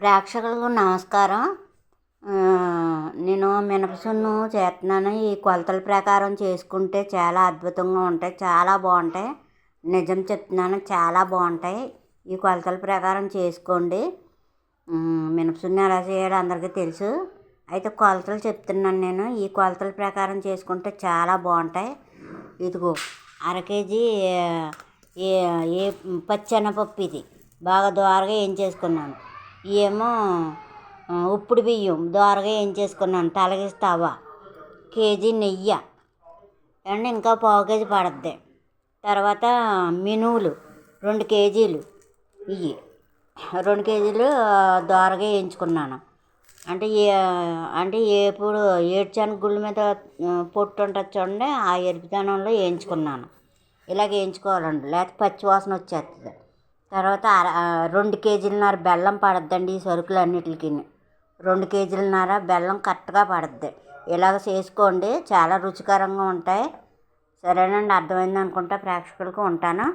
ప్రేక్షకులకు నమస్కారం. నేను మినపసున్ను చేస్తున్నాను. ఈ కొలతల ప్రకారం చేసుకుంటే చాలా అద్భుతంగా ఉంటాయి. చాలా బాగుంటాయి. నిజం చెప్తున్నాను చాలా బాగుంటాయి. ఈ కొలతల ప్రకారం చేసుకోండి. మినపసున్ను ఎలా చేయాలో అందరికీ తెలుసు. అయితే కొలతలు చెప్తున్నాను నేను. ఈ కొలతల ప్రకారం చేసుకుంటే చాలా బాగుంటాయి. ఇదిగో అర కేజీ ఏ పచ్చి పచ్చెనపప్పు ఇది. బాగా ద్వారగా ఏం చేసుకున్నాను. ఏమో ఉప్పుడు బియ్యం దోరగా వేయించేసుకున్నాను తలగేసి తవ్వ కేజీ నెయ్యి. అండ్ ఇంకా పావు కేజీ పడుద్ది. తర్వాత మినువులు రెండు కేజీలు ఇవి రెండు కేజీలు దోరగా వేయించుకున్నాను. అంటే ఏ అంటే ఏపుడు ఏడుశనగ గుళ్ళ మీద పొట్టు ఉంటుంది చూడండి ఆ ఎరుపుదనంలో వేయించుకున్నాను. ఇలాగ వేయించుకోవాలండి లేకపోతే పచ్చి వాసన వచ్చేస్తుంది తర్వాత అర రెండు కేజీలన్నర బెల్లం పడుద్దండి ఈ సరుకులు అన్నిటికి రెండు కేజీలన్నర బెల్లం కరెక్ట్గా పడుద్ది. ఇలాగ చేసుకోండి చాలా రుచికరంగా ఉంటాయి. సరేనండి అర్థమైంది అనుకుంటా ప్రేక్షకులకు ఉంటాను.